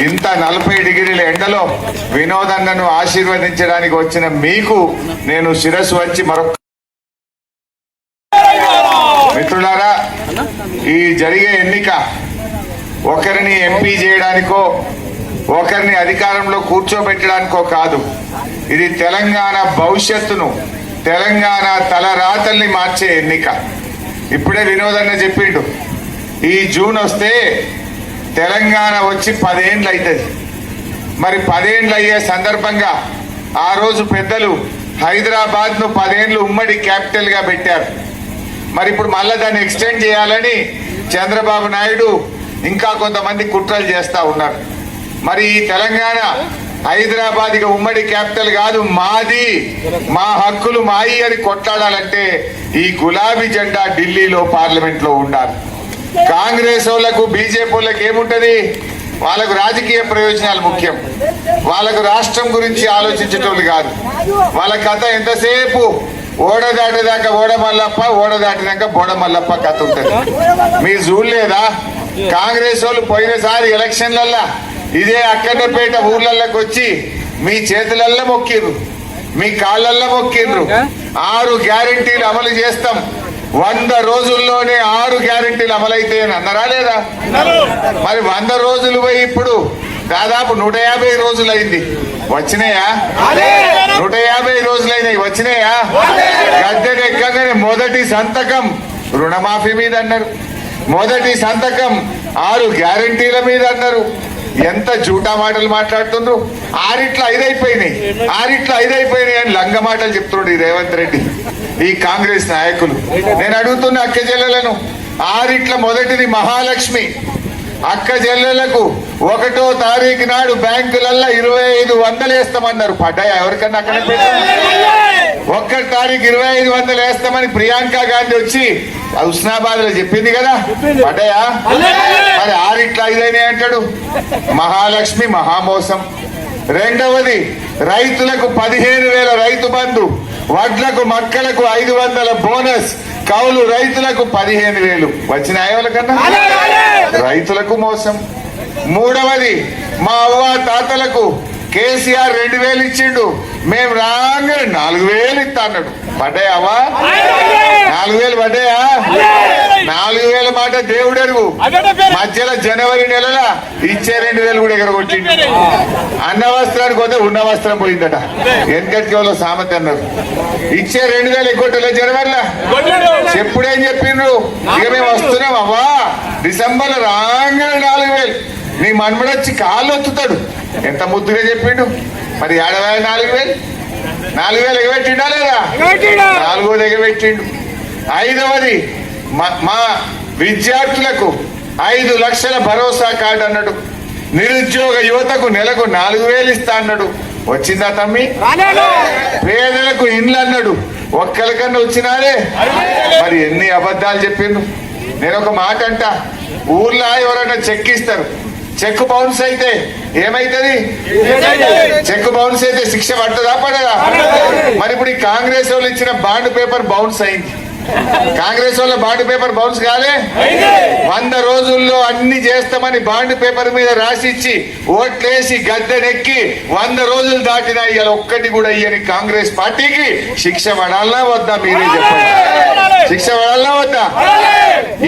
ఇంత నలభై డిగ్రీల ఎండలో వినోదన్నను ఆశీర్వదించడానికి వచ్చిన మీకు నేను శిరస్సు వచ్చి మరొక మిత్రులారా ఈ జరిగే ఎన్నిక ఒకరిని ఎంపీ చేయడానికో ఒకరిని అధికారంలో కూర్చోబెట్టడానికో కాదు. ఇది తెలంగాణ భవిష్యత్తును తెలంగాణ తలరాతల్ని మార్చే ఎన్నిక. ఇప్పుడే వినోదన్న చెప్పిండు. ఈ జూన్ వస్తే తెలంగాణ వచ్చి పదేండ్లు అవుతుంది మరి పదేండ్లు అయ్యే సందర్భంగా ఆ రోజు పెద్దలు హైదరాబాద్ను పదేండ్లు ఉమ్మడి క్యాపిటల్గా పెట్టారు. మరి ఇప్పుడు మళ్ళా దాన్ని ఎక్స్టెండ్ చేయాలని చంద్రబాబు నాయుడు ఇంకా కొంతమంది కుట్రలు చేస్తూ ఉన్నారు. మరి ఈ తెలంగాణ హైదరాబాద్ ఇక ఉమ్మడి క్యాపిటల్ కాదు మాది మా హక్కులు మాయి అని కొట్లాడాలంటే ఈ గులాబీ జెండా ఢిల్లీలో పార్లమెంట్లో ఉండాలి. కాంగ్రెస్ వాళ్ళకు బీజేపీ వాళ్ళకి ఏముంటది? వాళ్ళకు రాజకీయ ప్రయోజనాలు ముఖ్యం. వాళ్ళకు రాష్ట్రం గురించి ఆలోచించేటోళ్ళు కాదు. వాళ్ళ కథ ఎంతసేపు? ఓడ దాటేదాకా ఓడ మల్లప్ప ఓడ దాటినాక బోడ మల్లప్ప కథ ఉంటది. మీరు చూడలేదా కాంగ్రెస్ వాళ్ళు పోయినసారి ఎలక్షన్లల్లా ఇదే అక్కడపేట ఊర్లలోకి వచ్చి మీ చేతులల్లో మొక్కిర్రు. మీ కాళ్ళల్లో మొక్కిర్రు. ఆరు గ్యారెంటీలు అమలు చేస్తాం. వంద రోజుల్లోనే ఆరు గ్యారెంటీలు అమలైతే అన్నరా లేదా? మరి వంద రోజులు పోయి ఇప్పుడు దాదాపు నూట యాభై రోజులైంది. వచ్చినాయా? నూట యాభై రోజులైనాయి. వచ్చినాయా? గద్దె ఎక్కగానే మొదటి సంతకం రుణమాఫీ మీద అన్నారు. మొదటి సంతకం ఆరు గ్యారెంటీల మీద అన్నారు. ఎంత జూటా మాటలు మాట్లాడుతుండ్రు? ఆరిట్ల ఐదైపోయినాయి. ఆరిట్ల ఐదైపోయినాయి అని లంగ మాటలు చెప్తున్నాడు ఈ రేవంత్ రెడ్డి ఈ కాంగ్రెస్ నాయకులు. నేను అడుగుతున్న అక్క చెల్లెలను ఆరిట్ల మొదటిది మహాలక్ష్మి. అక్క చెల్లెలకు ఒకటో తారీఖు నాడు బ్యాంకులల్లో ఇరవై ఐదు వందలు వేస్తామన్నారు. పడ్డాయా ఎవరికన్నా అక్కడ ఒక్క తారీఖు ఇరవై ఐదు వందలు వేస్తామని ప్రియాంక గాంధీ వచ్చి హుస్నాబాద్లో చెప్పింది కదా. పడ్డాయా? ఆరిట్ల ఐదైనా అంటాడు? మహాలక్ష్మి మహామోసం. రెండవది రైతులకు పదిహేను వేల రైతు బంధు వడ్లకు మక్కలకు ఐదు వందల బోనస్ కౌలు రైతులకు పదిహేను వేలు. వచ్చిన కన్నా రైతులకు మోసం. మూడవది మా అవ్వ తాతలకు కేసీఆర్ రెండు వేలు ఇచ్చిండు. మేము రాగానే నాలుగు వేలు ఇస్తా అన్నాడు. పడ్డాయావా? నాలుగు వేలు పడ్డాయా? నాలుగు వేల మాట దేవుడు మధ్యలో జనవరి నెలల ఇచ్చే రెండు వేలు కూడా ఎగరగొట్టిండు. అన్న వస్త్రానికి పోతే ఉన్న వస్త్రం పోయిందట. వెనకటికి వాళ్ళు సామెత అన్నారు. ఇచ్చే రెండు వేలు ఎగ్గొట్టలే జనవరిలో? చెప్పుడేం చెప్పిండ్రు? ఇక మేము వస్తున్నాం అవ్వా. డిసెంబర్ రాగానే నాలుగు వేలు. నీ మన్మడొచ్చి కాళ్ళు వత్తుతాడు ఎంత ముద్దుగా చెప్పిండు? మరి ఏడవై నాలుగు వేలు? నాలుగు వేలు ఎగబెట్టిండా లేదా? నాలుగోది ఎగబెట్టిండు. ఐదవది మా- విద్యార్థులకు ఐదు లక్షల భరోసా కార్డు అన్నాడు. నిరుద్యోగ యువతకు నెలకు నాలుగు వేలు ఇస్తా అన్నాడు. వచ్చిందా తమ్మి? పేదలకు ఇండ్లు అన్నాడు. ఒక్కరికన్నా వచ్చినారే? మరి ఎన్ని అబద్ధాలు చెప్పిండు నేను ఒక మాట అంట ఊర్లో ఎవరైనా చెక్ ఇస్తారు. చెక్ బౌన్స్ అయితే ఏమైతుంది? చెక్ బౌన్స్ అయితే శిక్ష పట్టదా పడదా? మరి ఇప్పుడు ఈ కాంగ్రెస్ వాళ్ళు ఇచ్చిన బాండ్ పేపర్ బౌన్స్ అయింది. కాంగ్రెస్ వాళ్ళ బాండ్ పేపర్ బౌన్స్ కాలే? వంద రోజుల్లో అన్ని చేస్తామని బాండ్ పేపర్ మీద రాసిచ్చి ఓట్లేసి గద్దెనెక్కి వంద రోజులు దాటినా ఇవాళ ఒక్కటి కూడా ఇయ్యని కాంగ్రెస్ పార్టీకి శిక్ష పడాలనా వద్దా మీరే చెప్పండి? శిక్ష పడాలనా వద్దా?